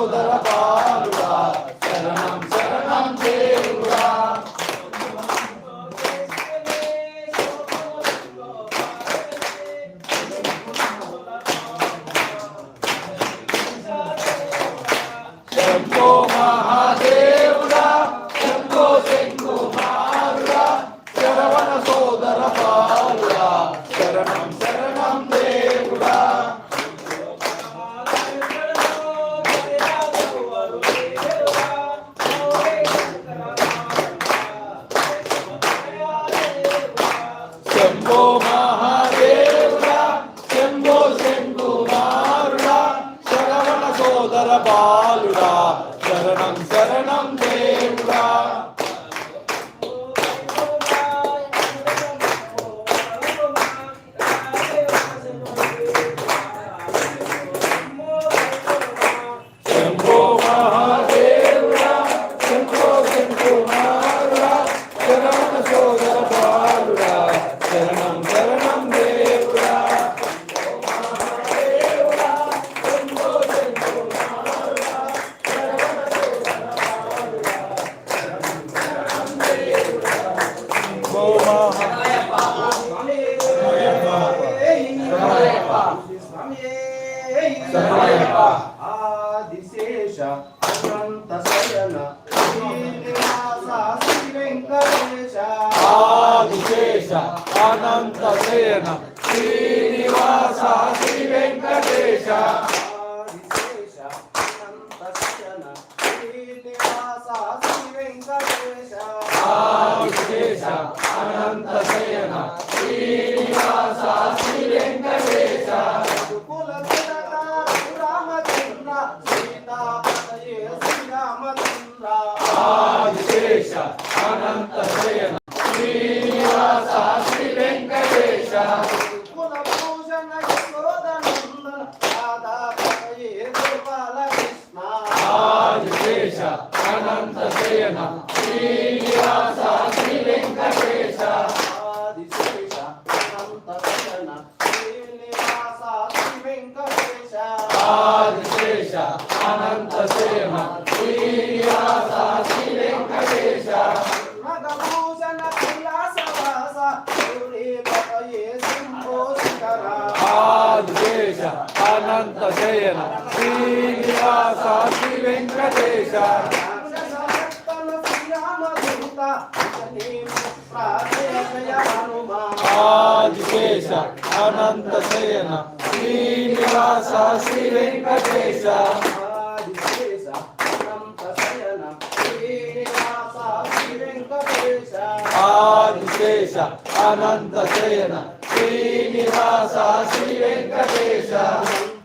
Deus dará paz. బాలుడా శరణం ఆదిశేష అనంత శయన శ్రీనివాస ఆదిశేష అనంత శయన శ్రీనివాస శ్రీ వెంకటేశ ఆదిశేష అనంత శయన శ్రీనివాస ఆదిశేష అనంత శయన శ్రీనివాస శ్రీ వెంకటేశ ఆదిశేష అనంత శయన శ్రీనివాస శ్రీ వెంకటేశ ఆదిశేష అనంత శయన శ్రీనివాస శ్రీ వెంకటేశ మగభూషణ కైలాసవాస సూర్యపతయే శంభో శిఖర ఆదిశేష శ్రీనివాస శ్రీ వెంకటేశ ఆదిశేష అనంత శయన శ్రీనివాస శ్రీ వెంకటేశ. ఆదిశేష అనంత శయన శ్రీనివాస శ్రీ వెంకటేశ. ఆదిశేష అనంత శయన శ్రీనివాస శ్రీ వెంకటేశ.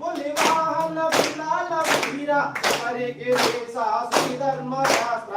పులి వాహన విలాల వీర హరిగిరీశ శ్రీ ధర్మశాస్త్ర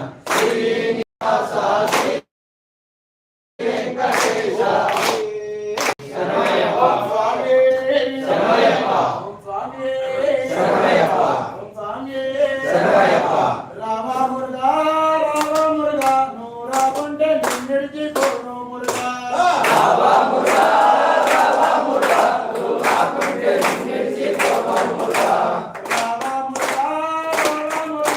Very good.